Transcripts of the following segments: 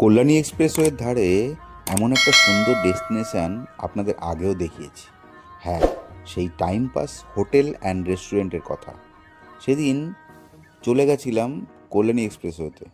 কল্যাণী এক্সপ্রেসওয়ের ধারে এমন একটা সুন্দর ডেস্টিনেশান আপনাদের আগেও দেখিয়েছি। হ্যাঁ সেই টাইম পাস হোটেল অ্যান্ড রেস্টুরেন্টের কথা। সেদিন চলে গেছিলাম কল্যাণী এক্সপ্রেসওয়েতে।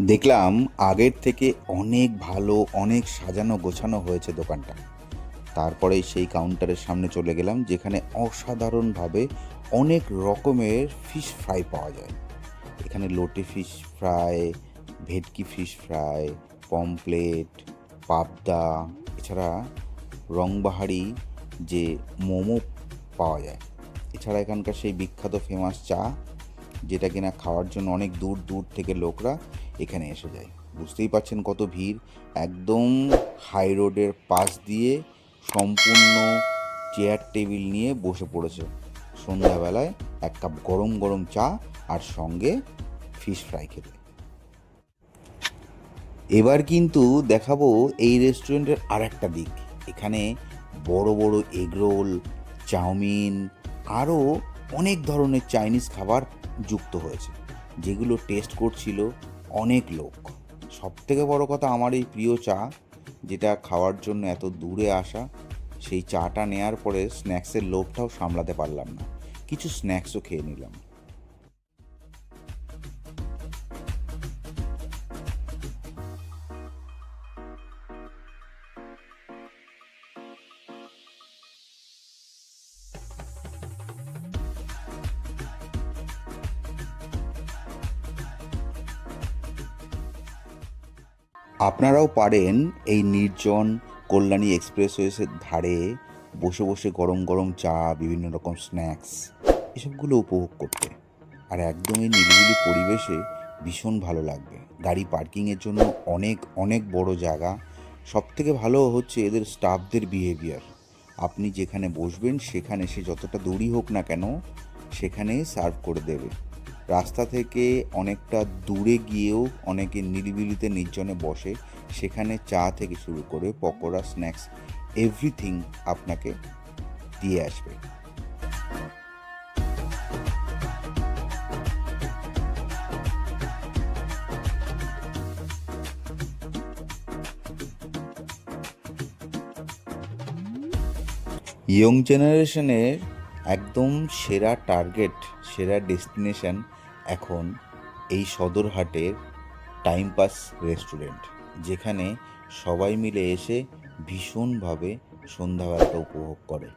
দেখলাম আগের থেকে অনেক ভালো, অনেক সাজানো, গোছানো হয়েছে দোকানটা। তারপরে সেই কাউন্টারের সামনে চলে গেলাম, যেখানে অসাধারণভাবে অনেক রকমের ফিশ ফ্রাই পাওয়া যায়। এখানে লোটে ফিশ ফ্রাই ভেটকি ফিশ ফ্রাই পমপ্লেট পাবদা, এছাড়া রংবাহারি যে মোমো পাওয়া যায়। এছাড়া এখানকার সেই বিখ্যাত ফেমাস চা, যেটা কিনা খাওয়ার জন্য অনেক দূর দূর থেকে লোকরা এখানে এসে যায়। বুঝতেই পারছেন কত ভিড়? একদম হাই রোডের পাশ দিয়ে সম্পূর্ণ চেয়ার টেবিল নিয়ে বসে পড়েছে। সন্ধ্যাবেলায় এক কাপ গরম গরম চা আর সঙ্গে ফিশ ফ্রাই খেতে। এবার কিন্তু দেখাবো এই রেস্টুরেন্টের আর একটা দিক। এখানে বড় বড় এগরোল চাউমিন আরও অনেক ধরনের চাইনিজ খাবার যুক্ত হয়েছে। যেগুলো টেস্ট করছিল অনেক লোক। সব থেকে বড় কথা আমার এই প্রিয় চা, যেটা খাওয়ার জন্য এত দূরে আসা, সেই চাটা নেয়ার পরে স্ন্যাক্সের লোভটাও সামলাতে পারলাম না। কিছু স্ন্যাক্সও খেয়ে নিলাম। আপনারাও পারেন এই নির্জন কল্যাণী এক্সপ্রেসওয়েসের ধারে বসে বসে গরম গরম চা, বিভিন্ন রকম স্ন্যাক্স এসবগুলো উপভোগ করতে। আর একদমই নিরিবিলি পরিবেশে ভীষণ ভালো লাগবে। গাড়ি পার্কিংয়ের জন্য অনেক অনেক বড় জায়গা। সব থেকে ভালো হচ্ছে এদের স্টাফদের বিহেভিয়ার আপনি যেখানে বসবেন সেখানে সে যতটা দূরই হোক না কেন সেখানে সার্ভ করে দেবে। রাস্তা থেকে অনেকটা দূরে গিয়েও অনেকে নিরিবিলিতে নির্জনে বসে সেখানে চা থেকে শুরু করে পকোড়া, স্ন্যাক্স, এভরিথিং আপনাকে দিয়ে আসবে। ইয়ং জেনারেশনের একদম সেরা টার্গেট, সেরা ডেস্টিনেশন এখন এই সদরহাটের টাইম পাস রেস্টুরেন্ট যেখানে সবাই মিলে এসে ভীষণভাবে সন্ধ্যাবেলাটা উপভোগ করে।